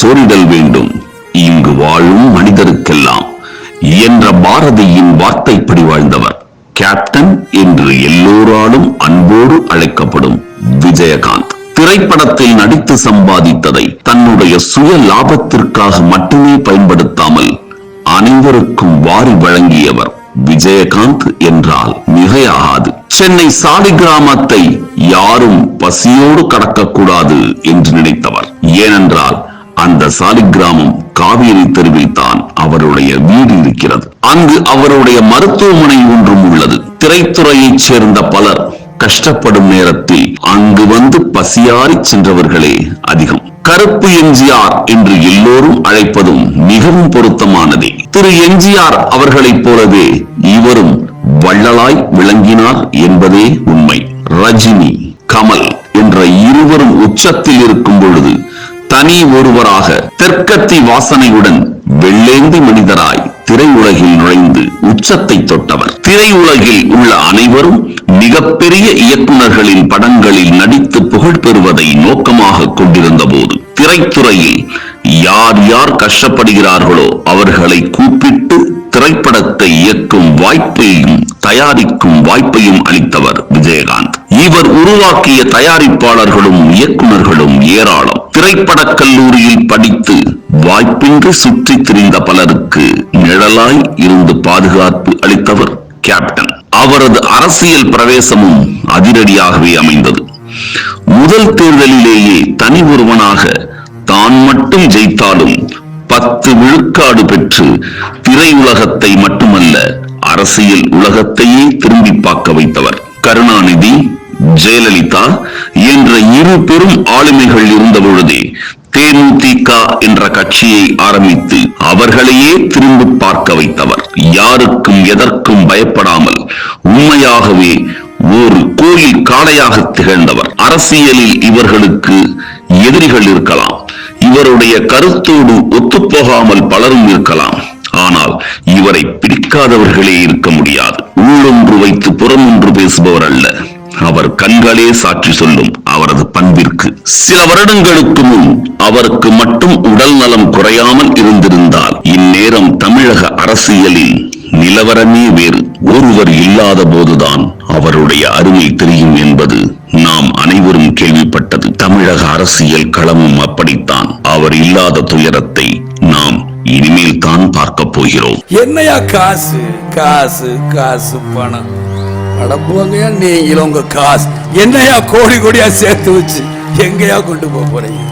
சோரிடல் வேண்டும். இங்கு வாழும் மனிதருக்கெல்லாம் என்ற பாரதியின் வார்த்தைப்படி வாழ்ந்தவர். கேப்டன் என்று எல்லோராலும் அன்போடு அழைக்கப்படும் விஜயகாந்த். திரைப்படத்தில் நடித்து சம்பாதித்ததை தன்னுடைய சுய லாபத்திற்காக மட்டுமே பயன்படுத்தாமல் அனைவருக்கும் வாரி வழங்கியவர் விஜயகாந்த் என்றால் மிகையாகாது. சென்னை சாலி கிராமத்தை யாரும் பசியோடு கடக்கக்கூடாது என்று நினைத்தவர். ஏனென்றால் அந்த சாலிகிராமம் காவேரி தெருவில் தான் அவருடைய வீடு இருக்கிறது. அங்கு அவருடைய மருத்துவமனை ஒன்றும் உள்ளது. திரைத்துறையைச் சேர்ந்த பலர் கஷ்டப்படும் நேரத்தில் அங்கு வந்து பசியாறி சென்றவர்களே அதிகம். கருப்பு எம்ஜிஆர் என்று எல்லோரும் அழைப்பதும் மிகவும் பொருத்தமானதே. திரு எம்ஜிஆர் அவர்களைப் போலவே இவரும் வள்ளலாய் விளங்கினார் என்பதே உண்மை. ரஜினி கமல் என்ற இருவரும் உச்சத்தில் இருக்கும் பொழுது தனி ஒருவராக தெற்கத்தி வாசனையுடன் வெள்ளேந்தி மனிதராய் திரையுலகில் நுழைந்து உச்சத்தை தொட்டவர். திரையுலகில் உள்ள அனைவரும் மிகப்பெரிய இயக்குநர்களின் படங்களில் நடித்து புகழ் பெறுவதை நோக்கமாக கொண்டிருந்த போது திரைத்துறையில் யார் யார் கஷ்டப்படுகிறார்களோ அவர்களை கூப்பிட்டு திரைப்படத்தை இயக்கும் வாய்ப்பையும் தயாரிக்கும் வாய்ப்பையும் அளித்தவர் விஜயகாந்த். இவர் உருவாக்கிய தயாரிப்பாளர்களும் இயக்குனர்களும் ஏராளம். திரைப்படக் கல்லூரியில் படித்து வாய்ப்பின்றி சுற்றித் திரிந்த பலருக்கு நிழலாய் இருந்து பாதுகாப்பு அளித்தவர் கேப்டன். அவரது அரசியல் பிரவேசமும் அதிரடியாகவே அமைந்தது. முதல் தேர்தலிலேயே தனி ஒருவனாக தான் மட்டும் ஜெயித்தாலும் பத்து விழுக்காடு பெற்று திரையுலகத்தை மட்டுமல்ல அரசியல் உலகத்தையே திரும்பி பார்க்க வைத்தவர். கருணாநிதி ஜெயலலிதா என்ற இரு பெரும் ஆளுமைகள் இருந்த பொழுதே தேமுதிக என்ற கட்சியை ஆரம்பித்து அவர்களையே திரும்பி பார்க்க வைத்தவர். யாருக்கும் எதற்கும் பயப்படாமல் உண்மையாகவே ஒரு கோயில் காளையாக திகழ்ந்தவர். அரசியலில் இவர்களுக்கு எதிரிகள் இருக்கலாம். இவருடைய கருத்தோடு ஒத்துப்போகாமல் பலரும் இருக்கலாம். ஆனால் இவரை பிடிக்காதவர்களே இருக்க முடியாது. உள்ளொன்று வைத்து புறம் ஒன்று பேசுபவர் அல்ல. அவர் கண்களே சாட்சி சொல்லும் அவரது பண்பிற்கு. சில வருடங்களுக்கு முன் அவருக்கு மட்டும் உடல் நலம் குறையாமல் இருந்திருந்தால் இந்நேரம் தமிழக அரசியலில் நிலவரமே வேறு. ஒருவர் இல்லாத போதுதான் அவருடைய அருமை தெரியும் என்பது நாம் அனைவரும் கேள்விப்பட்டது. தமிழக அரசியல் களமும் அப்படித்தான். அவர் இல்லாத துயரத்தை நாம் இனிமேல் தான் பார்க்க போகிறோம். என்னையா காசு காசு காசு பணம். அடப்புவங்கயா நீங்களும் உங்க காசு. என்னையா கோடி கோடியா சேர்த்து வச்சு எங்கயா கொண்டு போக போறீங்க?